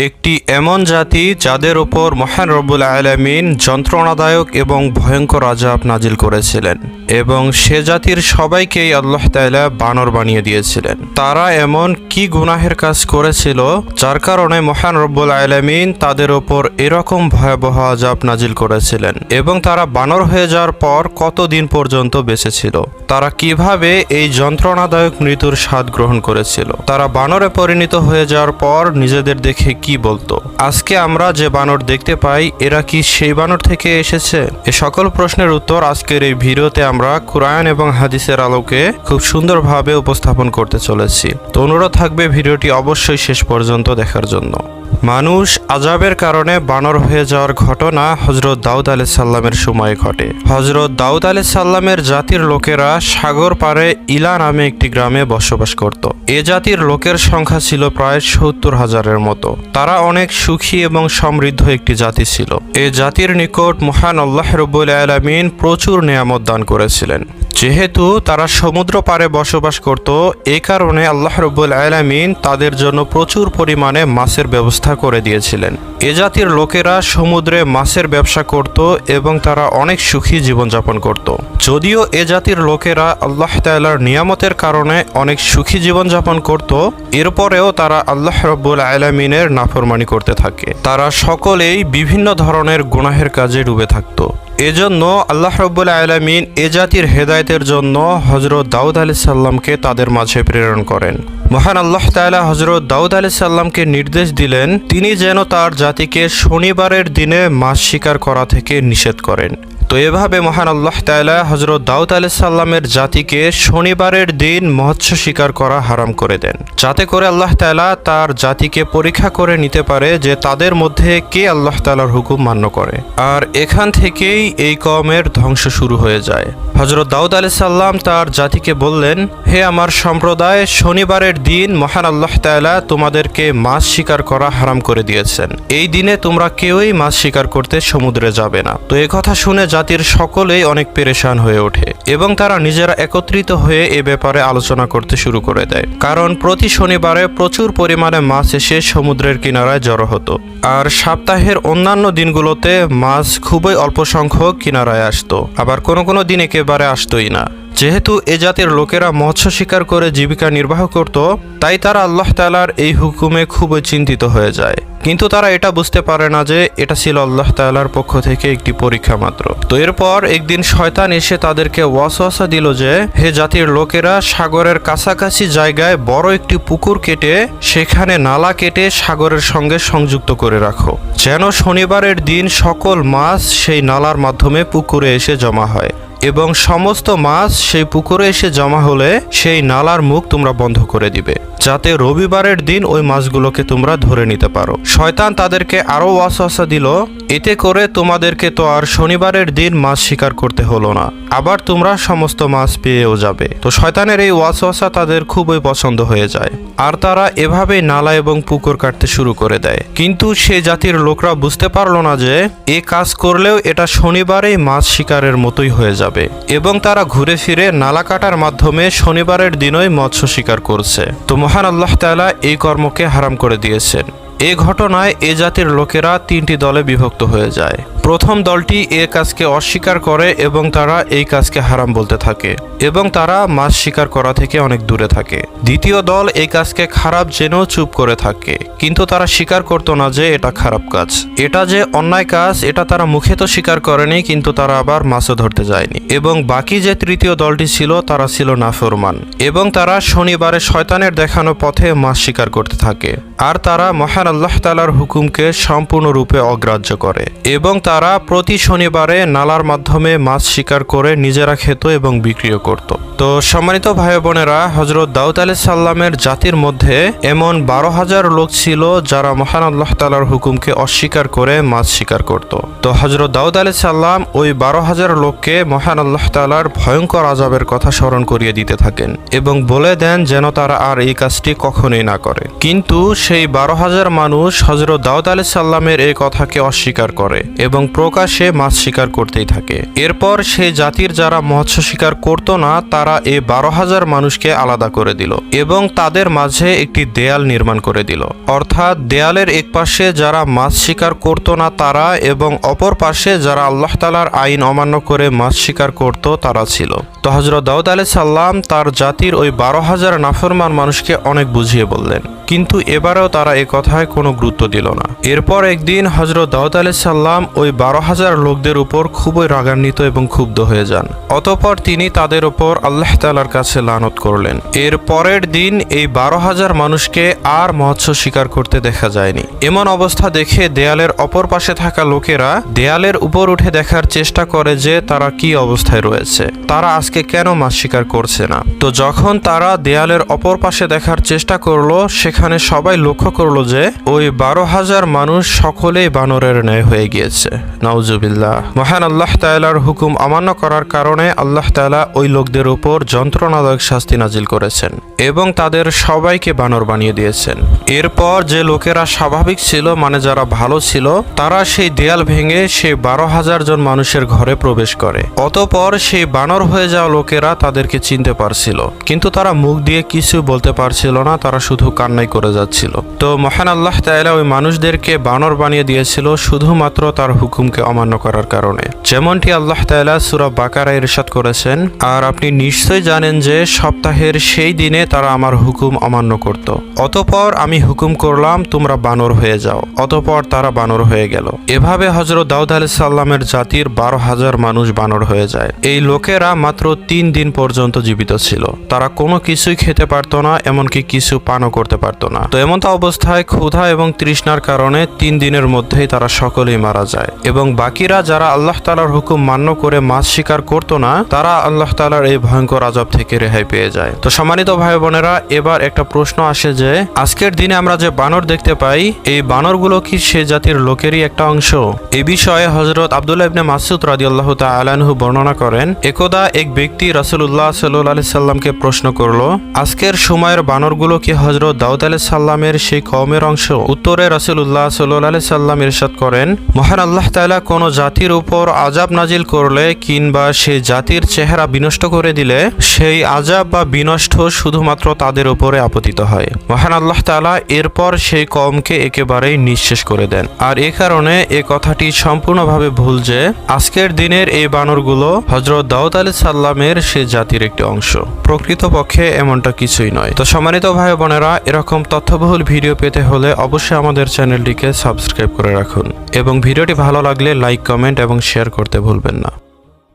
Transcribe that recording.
একটি এমন জাতি যাদের ওপর মহান রব্বুল আলমিন যন্ত্রণাদায়ক এবং ভয়ঙ্কর আজাব নাজিল করেছিলেন এবং সে জাতির সবাইকেই আল্লাহ তাআলা বানর বানিয়ে দিয়েছিলেন। তারা এমন কি গুনাহের কাজ করেছিল যার কারণে মহান রব্বুল আলমিন তাদের ওপর এরকম ভয়াবহ আজাব নাজিল করেছিলেন এবং তারা বানর হয়ে যাওয়ার পর কতদিন পর্যন্ত বেঁচে ছিল তারা কীভাবে এই যন্ত্রণাদায়ক মৃত্যুর স্বাদ গ্রহণ করেছিল? তারা বানরে পরিণত হয়ে যাওয়ার পর নিজেদের দেখে কি বলতো? আজকে আমরা যে বানর দেখতে পাই, এরা কি সেই বানর থেকে এসেছে? এ সকল প্রশ্নের উত্তর আজকের এই ভিডিওতে আমরা কোরআন এবং হাদিসের আলোকে খুব সুন্দরভাবে উপস্থাপন করতে চলেছি। তো অনুরোধ থাকবে ভিডিওটি অবশ্যই শেষ পর্যন্ত দেখার জন্য। মানুষ আজাবের কারণে বানর হয়ে যাওয়ার ঘটনা হজরত দাউদ আলি সাল্লামের সময়ে ঘটে। হজরত দাউদ আলি সাল্লামের জাতির লোকেরা সাগর পারে ইলা নামে একটি গ্রামে বসবাস করত। এ জাতির লোকের সংখ্যা ছিল প্রায় সত্তর হাজারের মতো। তারা অনেক সুখী এবং সমৃদ্ধ একটি জাতি ছিল। এ জাতির নিকট মহান আল্লাহ রব্বুল আলমিন প্রচুর নিয়ামত দান করেছিলেন। যেহেতু তারা সমুদ্র পারে বসবাস করত, এ কারণে আল্লাহ রব্বুল আলামিন তাদের জন্য প্রচুর পরিমাণে মাছের ব্যবস্থা করে দিয়েছিলেন। এ জাতির লোকেরা সমুদ্রে মাছের ব্যবসা করত এবং তারা অনেক সুখী জীবনযাপন করত। যদিও এ জাতির লোকেরা আল্লাহ তাআলার নিয়ামতের কারণে অনেক সুখী জীবনযাপন করত, এরপরেও তারা আল্লাহ রব্বুল আলামিনের নাফরমানি করতে থাকে। তারা সকলেই বিভিন্ন ধরনের গুনাহের কাজে ডুবে থাকতো। এজন্য আল্লাহ রব্বুল আলমিন এ জাতির হেদায়তের জন্য হজরত দাউদ আলি সাল্লামকে তাদের মাঝে প্রেরণ করেন। মহান আল্লাহ তালা হজরত দাউদ আলি সাল্লামকে নির্দেশ দিলেন, তিনি যেন তার জাতিকে শনিবারের দিনে মাছ শিকার করা থেকে নিষেধ করেন। তো এভাবে মহান আল্লাহ তাআলা হজরত দাউদ আলি সাল্লামের জাতিকে শনিবারের দিন মৎস্য শিকার করা হারাম করে দেন। যাতে করে আল্লাহ তাআলা তার জাতিকে পরীক্ষা করে নিতে পারে যে তাদের মধ্যে কে আল্লাহ তাআলার হুকুম মান্য করে। আর এখান থেকেই এই কমের ধ্বংস শুরু হয়ে যায়। হজরত দাউদ আলি সাল্লাম তার জাতিকে বললেন, হে আমার সম্প্রদায়, শনিবারের দিন মহান আল্লাহ তাআলা তোমাদেরকে মাছ শিকার করা হারাম করে দিয়েছেন। এই দিনে তোমরা কেউই মাছ শিকার করতে সমুদ্রে যাবে না। তো কথা শুনে জাতির সকলেই অনেক পেরেশান হয়ে ওঠে এবং তারা নিজেরা একত্রিত হয়ে এ ব্যাপারে আলোচনা করতে শুরু করে দেয়। কারণ প্রতি শনিবারে প্রচুর পরিমাণে মাছ এসে সমুদ্রের কিনারায় জড়ো হতো। আর সপ্তাহের অন্যান্য দিনগুলোতে মাছ খুবই অল্প সংখ্যক কিনারায় আসতো। আবার কোনো কোনো দিন একেবারে আসতোই না। যেহেতু এ জাতির লোকেরা মৎস্য শিকার করে জীবিকা নির্বাহ করত, তাই তারা আল্লাহ তালার এই হুকুমে খুবই চিন্তিত হয়ে যায়। কিন্তু তারা এটা বুঝতে পারে না যে এটা ছিল আল্লাহ তালার পক্ষ থেকে একটি পরীক্ষা মাত্র। তো এরপর একদিন শয়তান এসে তাদেরকে ওয়াসওয়াসা দিল যে, হে জাতির লোকেরা, সাগরের কাছাকাছি জায়গায় বড় একটি পুকুর কেটে, সেখানে নালা কেটে সাগরের সঙ্গে সংযুক্ত করে রাখো। যেন শনিবারের দিন সকল মাছ সেই নালার মাধ্যমে পুকুরে এসে জমা হয়। এবং সমস্ত মাছ সেই পুকুরে এসে জমা হলে সেই নালার মুখ তোমরা বন্ধ করে দিবে, যাতে রবিবারের দিন ওই মাছগুলোকে তোমরা ধরে নিতে পারো। শয়তান তাদেরকে আরও ওয়াসওয়াসা দিল এতে করে তোমাদেরকে তো আর শনিবারের দিন মাছ শিকার করতে হলো না। আবার তোমরা সমস্ত মাছ পেয়েও যাবে। তো শয়তানের এই ওয়াসওয়াসা তাদের খুবই পছন্দ হয়ে যায়। আর তারা এভাবে নালা এবং পুকুর কাটতে শুরু করে দেয়। কিন্তু সে জাতির লোকরা বুঝতে পারল না যে, এ কাজ করলেও এটা শনিবারেই মাছ শিকারের মতোই হয়ে যাবে। এবং তারা ঘুরে ফিরে নালা কাটার মাধ্যমে শনিবারের দিনই মৎস্য শিকার করছে। তো মহান আল্লাহ তাআলা এই কর্মকে হারাম করে দিয়েছেন। এ ঘটনায় এ জাতির লোকেরা তিনটি দলে বিভক্ত হয়ে যায়। প্রথম দলটি এ কাজকে অস্বীকার করে এবং তারা এই কাজকে হারাম বলতে থাকে এবং তারা মাছ শিকার করা থেকে অনেক দূরে থাকে। দ্বিতীয় দল এই কাজকে খারাপ জেনেও চুপ করে থাকে, কিন্তু তারা স্বীকার করতো না যে এটা খারাপ কাজ। এটা যে অন্যায় কাজ, এটা তারা মুখে তো স্বীকার করেনি, কিন্তু তারা আবার মাছও ধরতে যায়নি। এবং বাকি যে তৃতীয় দলটি ছিল, তারা ছিল নাফরমান। এবং তারা শনিবারে শয়তানের দেখানো পথে মাছ শিকার করতে থাকে। আর তারা মহান আল্লাহ তালার হুকুমকে সম্পূর্ণরূপে অগ্রাহ্য করে। এবং তারা প্রতি শনিবারে নালার মাধ্যমে মাছ শিকার করে নিজেরা খেত এবং বিক্রিও করত। তো সম্মানিত ভাই বোনেরা হজরত দাউদ আলি সাল্লামের জাতির মধ্যে এমন বারো হাজার লোক ছিল যারা মহান আল্লাহ তালার হুকুমকে অস্বীকার করে মাছ শিকার করত। তো হজরত দাউদ আলি সাল্লাম ওই বারো হাজার লোককে মহান আল্লাহ তালার ভয়ঙ্কর আজাবের কথা স্মরণ করিয়ে দিতে থাকেন এবং বলে দেন যেন তারা আর এই কাজটি কখনোই না করে। কিন্তু সেই বারো হাজার মানুষ হজরত দাউদ আলি সাল্লামের এই কথাকে অস্বীকার করে এবং এবং প্রকাশ্যে মাছ শিকার করতেই থাকে। এরপর সে জাতির যারা মৎস্য শিকার করতো না, তারা এ বারো হাজার মানুষকে আলাদা করে দিল এবং তাদের মাঝে একটি দেয়াল নির্মাণ করে দিল। অর্থাৎ দেয়ালের এক পাশে যারা মাছ শিকার করতো না, তারা এবং অপর পাশে যারা আল্লাহ তালার আইন অমান্য করে মাছ শিকার করত, তারা ছিল। তো হজরত দাউদ আলি সাল্লাম তার জাতির ওই বারো হাজার নাফরমান মানুষকে অনেক বুঝিয়ে বললেন। কিন্তু এবারেও তারা এ কথায় কোনো গুরুত্ব দিল না। এরপর একদিন হজরত দাউদ আলি সাল্লাম ওই বারো হাজার লোকদের উপর খুবই রাগান্বিত এবং ক্ষুব্ধ হয়ে যান। অতপর তিনি তাদের উপর আল্লাহ তালার কাছে লানত করলেন। এর পরের দিন এই বারো হাজার মানুষকে আর মৎস্য শিকার করতে দেখা যায়নি। এমন অবস্থা দেখে দেয়ালের অপর পাশে থাকা লোকেরা দেয়ালের উপর উঠে দেখার চেষ্টা করে যে তারা কি অবস্থায় রয়েছে। তারা আজকে কেন মাছ শিকার করছে না? তো যখন তারা দেয়ালের অপর পাশে দেখার চেষ্টা করল, সেখানে সবাই লক্ষ্য করল যে ওই বারো হাজার মানুষ সকলেই বানরের ন্যায় হয়ে গিয়েছে। নাউজুবিল্লাহ। মহান আল্লাহ তাআলার হুকুম অমান্য করার কারণে আল্লাহ তাআলা ওই লোকদের উপর যন্ত্রণাদায়ক শাস্তি নাজিল করেছেন এবং তাদের সবাইকে বানর বানিয়ে দিয়েছেন। এরপর যে লোকেরা স্বাভাবিক ছিল মানে যারা ভালো ছিল, তারা সেই দেয়াল ভেঙে সেই বারো হাজার জন মানুষের ঘরে প্রবেশ করে। অতপর সেই বানর হয়ে যাওয়া লোকেরা তাদেরকে চিনতে পারছিল। কিন্তু তারা মুখ দিয়ে কিছু বলতে পারছিল না, তারা শুধু কান্নাই করে যাচ্ছিল। তো মহান আল্লাহ তাআলা ওই মানুষদেরকে বানর বানিয়ে দিয়েছিল শুধুমাত্র তার হুকুমকে অমান্য করার কারণে। যেমনটি আল্লাহ তাআলা সূরা বাকারা ইরশাদ করেছেন, আর আপনি নিশ্চয় জানেন যে সপ্তাহের সেই দিনে তারা আমার হুকুম অমান্য করত। অতপর আমি হুকুম করলাম, তোমরা বানর হয়ে যাও। অতপর তারা বানর হয়ে গেল। এভাবে হজরত দাউদ আলাইহিস সাল্লামের জাতির বারো হাজার মানুষ বানর হয়ে যায়। এই লোকেরা মাত্র তিন দিন পর্যন্ত জীবিত ছিল। তারা কোনো কিছুই খেতে পারতো না, এমনকি কিছু পানও করতে পারতো না। তো এমন অবস্থায় ক্ষুধা এবং তৃষ্ণার কারণে তিন দিনের মধ্যেই তারা সকলেই মারা যায় এবং বাকিরা যারা আল্লাহ তালার হুকুম মান্য করে মাছ শিকার করতো না, তারা আল্লাহ তালার এই ভয়ঙ্কর আজাব থেকে রেহাই পেয়ে যায়। তো সম্মানিত ভাই বোনেরা, এবার একটা প্রশ্ন আসে যে, আজকের দিনে আমরা যে বানর দেখতে পাই, এই বানরগুলো কি সে জাতির লোকেরই একটা অংশ? এই বিষয়ে হজরত আবদুল্লাহ ইবনে মাসুদ রাজি আল্লাহ তালানহু বর্ণনা করেন, একদা এক ব্যক্তি রাসুল্লাহ সাল্লু আলি সাল্লামকে প্রশ্ন করল, আজকের সময়ের বানরগুলো কি হজরত দাউদ আলি সাল্লামের সেই কওমের অংশ। উত্তরে রাসুল্লাহ সাল্লু আলি সাল্লাম ইরশাদ করেন, মহান আল্লাহ তাআলা কোনো জাতির উপর আজাব নাজিল করলে কিংবা সেই জাতির চেহারা বিনষ্ট করে দিলে, সেই আজাব বা বিনষ্ট শুধুমাত্র তাদের উপরে আপতিত হয়। মহান আল্লাহ তাআলা এরপর সেই কমকে একেবারেই নিঃশেষ করে দেন। আর এ কারণে এ কথাটি সম্পূর্ণভাবে ভুল যে, আজকের দিনের এই বানরগুলো হজরত দাউদ আলী সাল্লামের সে জাতির একটি অংশ। প্রকৃতপক্ষে এমনটা কিছুই নয়। তো সম্মানিত ভাই বোনেরা এরকম তথ্যবহুল ভিডিও পেতে হলে অবশ্যই আমাদের চ্যানেলটিকে সাবস্ক্রাইব করে রাখুন। এবং ভিডিওটি ভালো লাগলে লাইক, কমেন্ট এবং শেয়ার করতে ভুলবেন না।